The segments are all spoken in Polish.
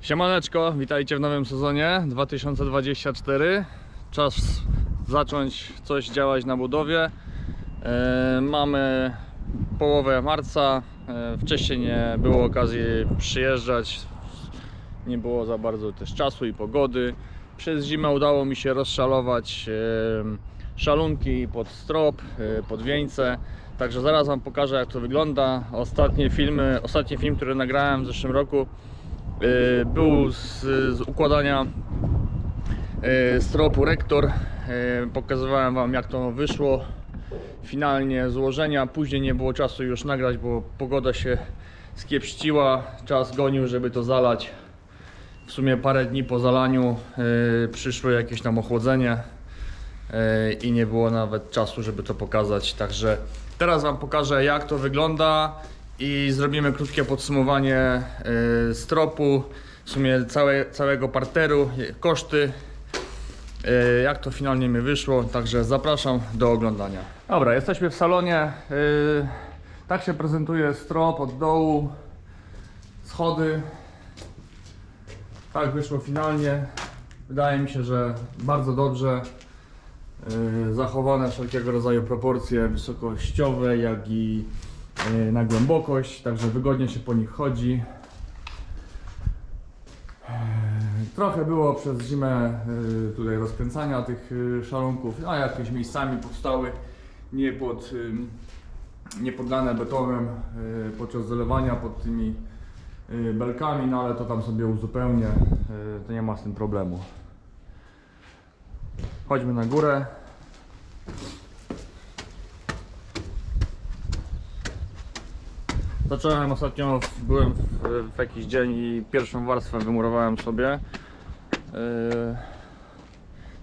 Siemaneczko, witajcie w nowym sezonie 2024. Czas zacząć coś działać na budowie. E, mamy połowę marca. E, wcześniej nie było okazji przyjeżdżać. Nie było za bardzo też czasu i pogody. Przez zimę udało mi się rozszalować e, szalunki pod strop, pod wieńce. Także zaraz Wam pokażę jak to wygląda. Ostatnie filmy, ostatni film, który nagrałem w zeszłym roku był z, z układania e, stropu rektor. E, Pokazywałem Wam jak to wyszło. Finalnie złożenia. Później nie było czasu już nagrać, bo pogoda się skiepściła. Czas gonił, żeby to zalać. W sumie parę dni po zalaniu e, przyszło jakieś tam ochłodzenie e, i nie było nawet czasu, żeby to pokazać. Także teraz Wam pokażę, jak to wygląda i zrobimy krótkie podsumowanie e, stropu, w sumie całe, całego parteru, koszty, e, jak to finalnie mi wyszło. Także zapraszam do oglądania. Dobra, jesteśmy w salonie. e, Tak się prezentuje strop od dołu, schody. Tak wyszło finalnie. Wydaje mi się, że bardzo dobrze. Yy, zachowane wszelkiego rodzaju proporcje wysokościowe, jak i na głębokość, także wygodnie się po nich chodzi. Yy, Trochę było przez zimę yy, tutaj rozkręcania tych szalunków, a jakieś miejscami powstały nie pod nie podlane betonem podczas zalewania pod tymi belkami, no ale to tam sobie uzupełnię, to nie ma z tym problemu. Chodźmy na górę. Zacząłem ostatnio, byłem w, w jakiś dzień i pierwszą warstwę wymurowałem sobie. Yy,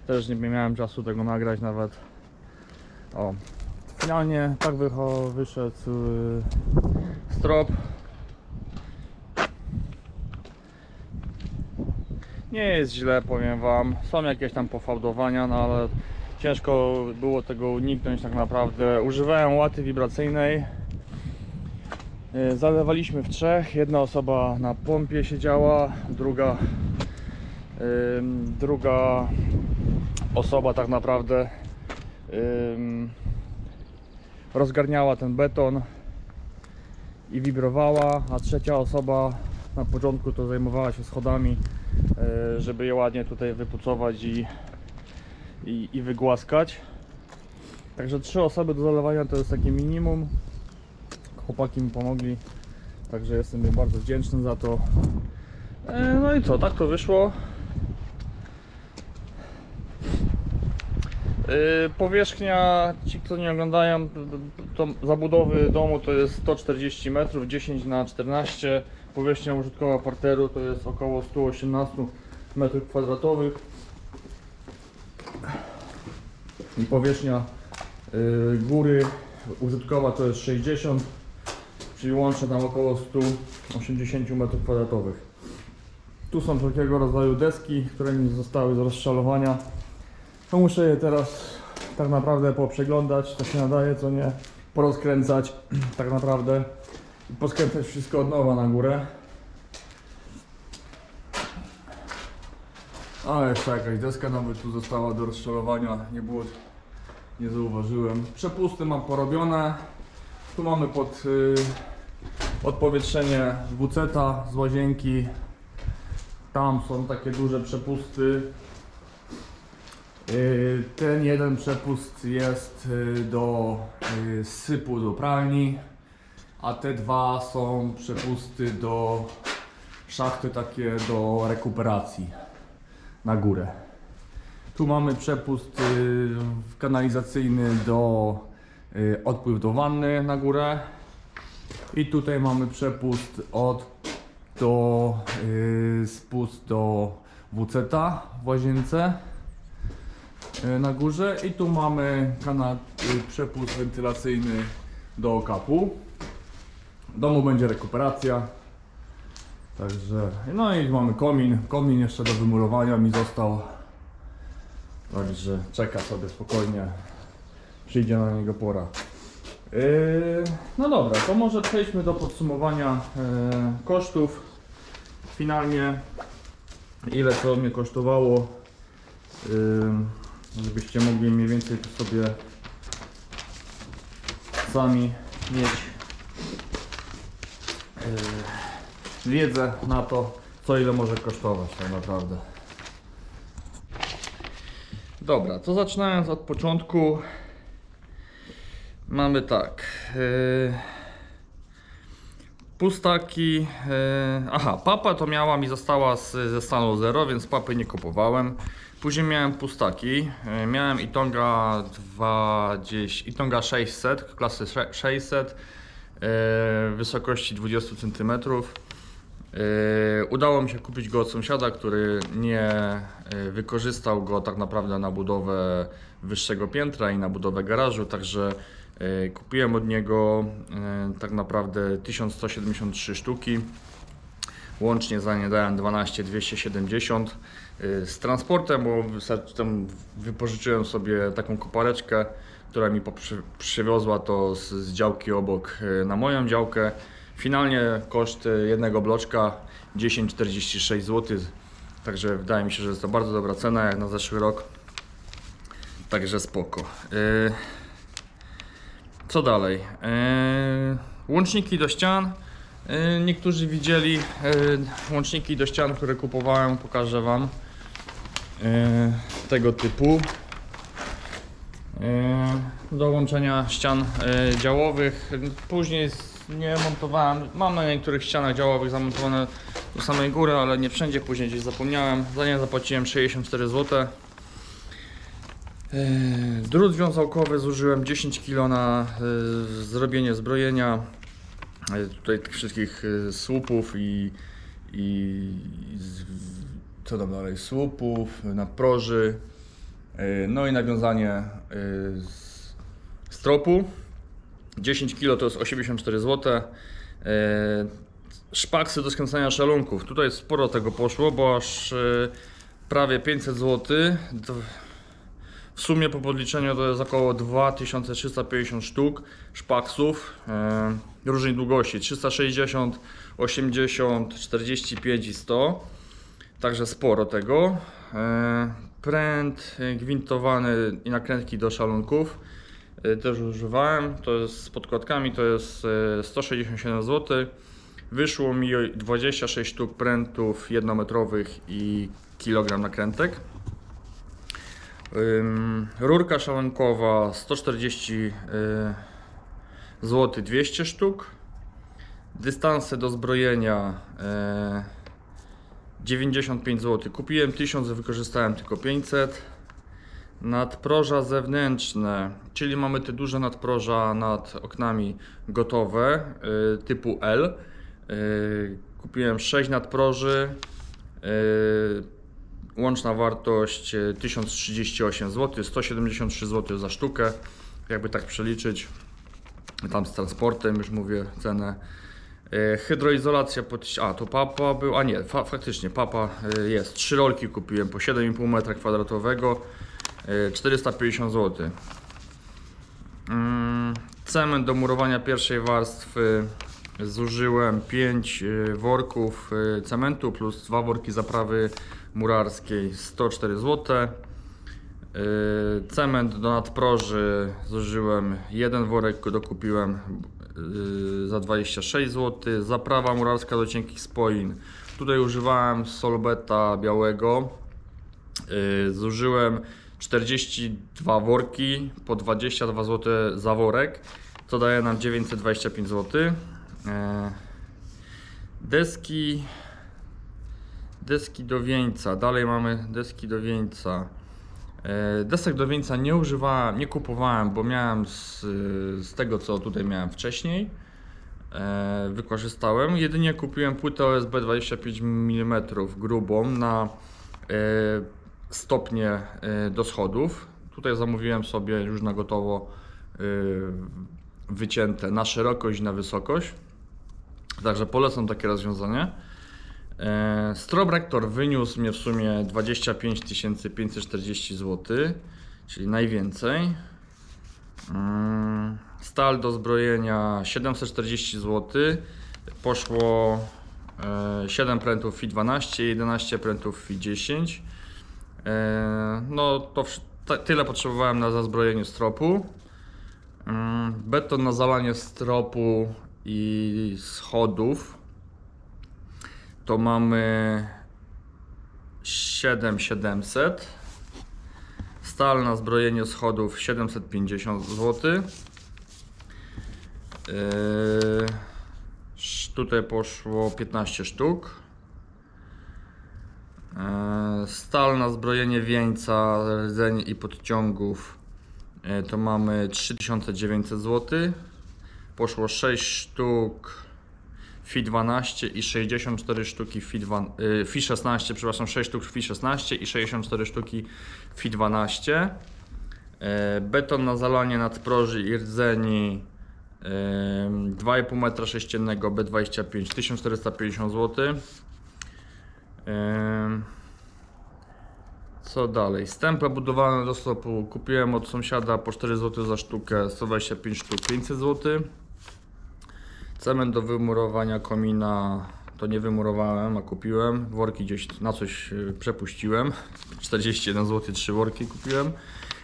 też nie miałem czasu tego nagrać nawet. O, finalnie tak wyszedł yy, strop. Nie jest źle, powiem Wam. Są jakieś tam pofałdowania, no ale ciężko było tego uniknąć tak naprawdę. Używałem łaty wibracyjnej. Yy, Zalewaliśmy w trzech. Jedna osoba na pompie siedziała, druga, druga osoba tak naprawdę rozgarniała ten beton i wibrowała, a trzecia osoba na początku to zajmowała się schodami, e, żeby je ładnie tutaj wypucować i, i, i wygłaskać. Także trzy osoby do zalewania to jest takie minimum. Chłopaki mi pomogli, także jestem im bardzo wdzięczny za to. E, No i co, tak to wyszło. Yy, Powierzchnia, ci kto nie oglądają, zabudowy domu to jest 140 metrów, 10 na 14. Powierzchnia użytkowa parteru to jest około 118 metrów kwadratowych. I powierzchnia yy, góry użytkowa to jest 60, czyli łącznie tam około 180 metrów kwadratowych. Tu są wszelkiego rodzaju deski, które mi zostały z rozszalowania. To muszę je teraz tak naprawdę poprzeglądać, to się nadaje, co nie, porozkręcać tak naprawdę i poskręcać wszystko od nowa na górę. A jeszcze jakaś deska nawet tu została do rozszalowania, nie było, nie zauważyłem. Przepusty mam porobione. Tu mamy pod y, odpowietrzenie z łazienki. Tam są takie duże przepusty Yy, Ten jeden przepust jest yy, do yy, sypu do pralni, a te dwa są przepusty do szachty takie do rekuperacji na górę. Tu mamy przepust yy, kanalizacyjny do odpływ do wanny na górę i tutaj mamy przepust od do yy, spust do WC-ta w łazience e, na górze i tu mamy kanał, y, przepust wentylacyjny do okapu. W domu będzie rekuperacja. Także, no i mamy komin. Komin jeszcze do wymurowania mi został. Także czeka sobie spokojnie. Przyjdzie na niego pora. Yy, no dobra, to może przejdźmy do podsumowania yy, kosztów. Finalnie ile to mnie kosztowało, yy, żebyście mogli mniej więcej to sobie sami mieć yy, wiedzę na to, co ile może kosztować tak naprawdę. Dobra, to zaczynając od początku, mamy tak. Yy, pustaki. Yy, aha, papa to miała mi została z, ze stanu 0, więc papy nie kupowałem. Później miałem pustaki. Yy, miałem Itonga 20, Itonga 600, klasy sze- 600, yy, wysokości 20 cm. Udało mi się kupić go od sąsiada, który nie wykorzystał go tak naprawdę na budowę wyższego piętra i na budowę garażu, także kupiłem od niego yy, tak naprawdę 1173 sztuki. Łącznie za nie dałem 12 270 yy, z transportem, bo wypożyczyłem sobie taką kopareczkę, która mi przywiozła to z, z działki obok na moją działkę. Finalnie koszt jednego bloczka 10,46 zł. Także wydaje mi się, że jest to bardzo dobra cena jak na zeszły rok. Także spoko. Co dalej? Y, Łączniki do ścian. Y, Niektórzy widzieli y, łączniki do ścian, które kupowałem. Pokażę Wam. Tego typu. Do łączenia ścian działowych. Później nie montowałem, mam na niektórych ścianach działowych zamontowane do samej góry, ale nie wszędzie, później gdzieś zapomniałem. Za nie zapłaciłem 64 zł. Y, Drut wiązałkowy zużyłem 10 kg na y, zrobienie zbrojenia. Y, Tutaj tych wszystkich słupów i, i z, co tam dalej, słupów, naproży. No i nawiązanie y, z stropu. 10 kg to jest 84 zł. Szpaksy do skręcania szalunków. Tutaj sporo tego poszło, bo aż prawie 500 zł. W sumie po podliczeniu to jest około 2350 sztuk szpaksów y, różnej długości 360, 80, 45 i 100. Także sporo tego. E, Pręt gwintowany i nakrętki do szalunków e, też używałem. To jest z podkładkami, to jest e, 167 zł. Wyszło mi 26 sztuk prętów jednometrowych i kilogram nakrętek. Rurka szalunkowa 140 zł 200 sztuk. Dystanse do zbrojenia e, 95 zł. Kupiłem 1000, wykorzystałem tylko 500. Nadproża zewnętrzne, czyli mamy te duże nadproża nad oknami gotowe y, typu L. Y, kupiłem 6 nadproży. Łączna wartość y, 1038 zł, 173 zł za sztukę. Jakby tak przeliczyć, tam z transportem już mówię cenę. E, Hydroizolacja pod... A, to papa był... A nie, fa, faktycznie papa e, jest. Trzy rolki kupiłem po 7,5 m2. e, 450 zł. Cement do murowania pierwszej warstwy zużyłem 5 worków e, cementu plus dwa worki zaprawy murarskiej 104 zł. Yy, Cement do nadproży zużyłem jeden worek, dokupiłem yy, za 26 zł. Zaprawa murarska do cienkich spoin. Tutaj używałem solbeta białego. Yy, Zużyłem 42 worki po 22 zł za worek, co daje nam 925 zł. Deski Deski do wieńca. Dalej mamy deski do wieńca. E, Desek do wieńca nie używałem, nie kupowałem, bo miałem z, z tego co tutaj miałem wcześniej. E, wykorzystałem. Jedynie kupiłem płytę OSB 25 mm grubą na e, stopnie do schodów. Tutaj zamówiłem sobie już na gotowo wycięte na szerokość na wysokość. Także polecam takie rozwiązanie. E, Strobrektor wyniósł mnie w sumie 25 540 zł, czyli najwięcej. Mm, Stal do zbrojenia 740 zł. Poszło e, 7 prętów FI 12, 11 prętów FI 10. E, No to tyle potrzebowałem na zazbrojenie stropu. Beton na zalanie stropu i schodów to mamy 7700. Stal na zbrojenie schodów 750 zł. Yy, tutaj poszło 15 sztuk. Yy, Stal na zbrojenie wieńca, rdzeń i podciągów yy, to mamy 3900 zł. Poszło 6 sztuk FI 12 i 64 sztuki FI, 2, yy, FI 16, przepraszam, 6 sztuk FI 16 i 64 sztuki FI 12. Yy, Beton na zalanie nadproży i rdzeni yy, 2,5 metra sześciennego B25 1450 zł. Co dalej? Stępy budowane do stopu kupiłem od sąsiada po 4 zł za sztukę, 125 sztuk 500 zł. Cement do wymurowania komina to nie wymurowałem, a kupiłem. Worki gdzieś na coś y, przepuściłem. 41 zł, 3 worki kupiłem.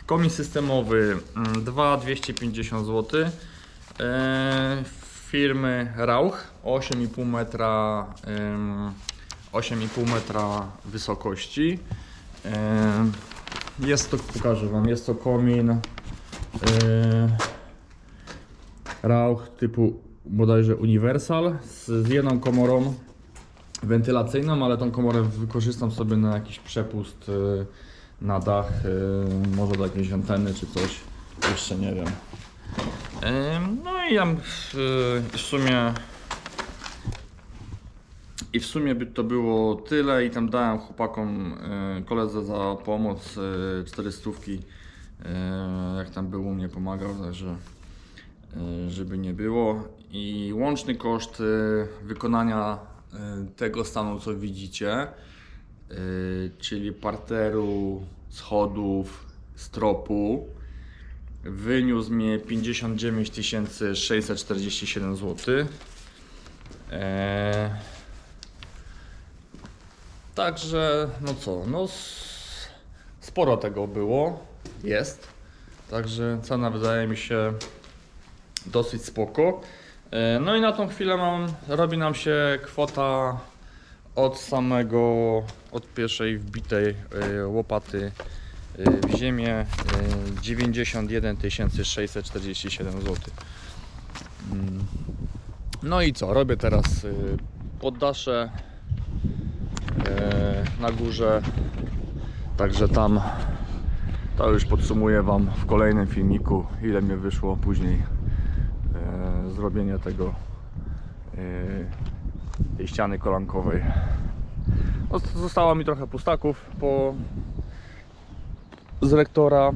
Komin systemowy mm, 2 250 zł. E, firmy Rauch 8,5 metra ym, 8,5 metra wysokości. E, Jest to, pokażę Wam, jest to komin e, Rauch typu bodajże Universal z, z jedną komorą wentylacyjną, ale tą komorę wykorzystam sobie na jakiś przepust y, na dach, y, może do jakiejś anteny czy coś, jeszcze nie wiem. No i ja y, w sumie i w sumie by to było tyle i tam dałem chłopakom, koledze za pomoc 400 y, jak tam był u mnie pomagał, także żeby nie było. I łączny koszt y, wykonania y, tego stanu, co widzicie, y, czyli parteru, schodów, stropu, wyniósł mnie 59 647 zł. Także, no co, no sporo tego było, jest. Także cena wydaje mi się dosyć spoko. E, No i na tą chwilę mam, robi nam się kwota od samego, od pierwszej wbitej e, łopaty e, w ziemię e, 91 647 zł. No i co, robię teraz poddasze na górze. Także tam to już podsumuję Wam w kolejnym filmiku, ile mi wyszło później zrobienie tego e, tej ściany kolankowej. No, zostało mi trochę pustaków po z rektora.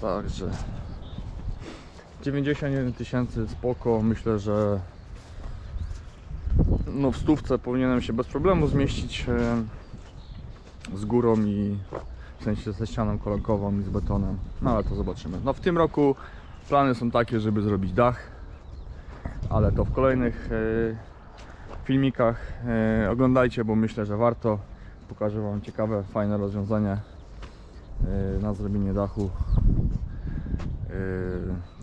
Także 91 tysięcy spoko, myślę, że no w stówce powinienem się bez problemu zmieścić e, z górą i w sensie ze ścianą kolankową i z betonem. No ale to zobaczymy. No w tym roku plany są takie, żeby zrobić dach, ale to w kolejnych e, filmikach e, oglądajcie, bo myślę, że warto. Pokażę Wam ciekawe, fajne rozwiązanie e, na zrobienie dachu.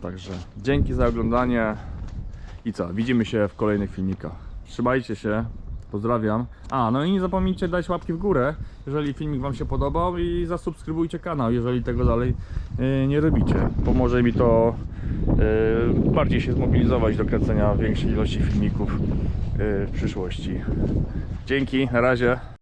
Także dzięki za oglądanie i co, widzimy się w kolejnych filmikach. Trzymajcie się, pozdrawiam. A, no i nie zapomnijcie dać łapki w górę, jeżeli filmik Wam się podobał i zasubskrybujcie kanał, jeżeli tego dalej yy, nie robicie. Pomoże mi to yy, bardziej się zmobilizować do kręcenia większej ilości filmików yy, w przyszłości. Dzięki, na razie.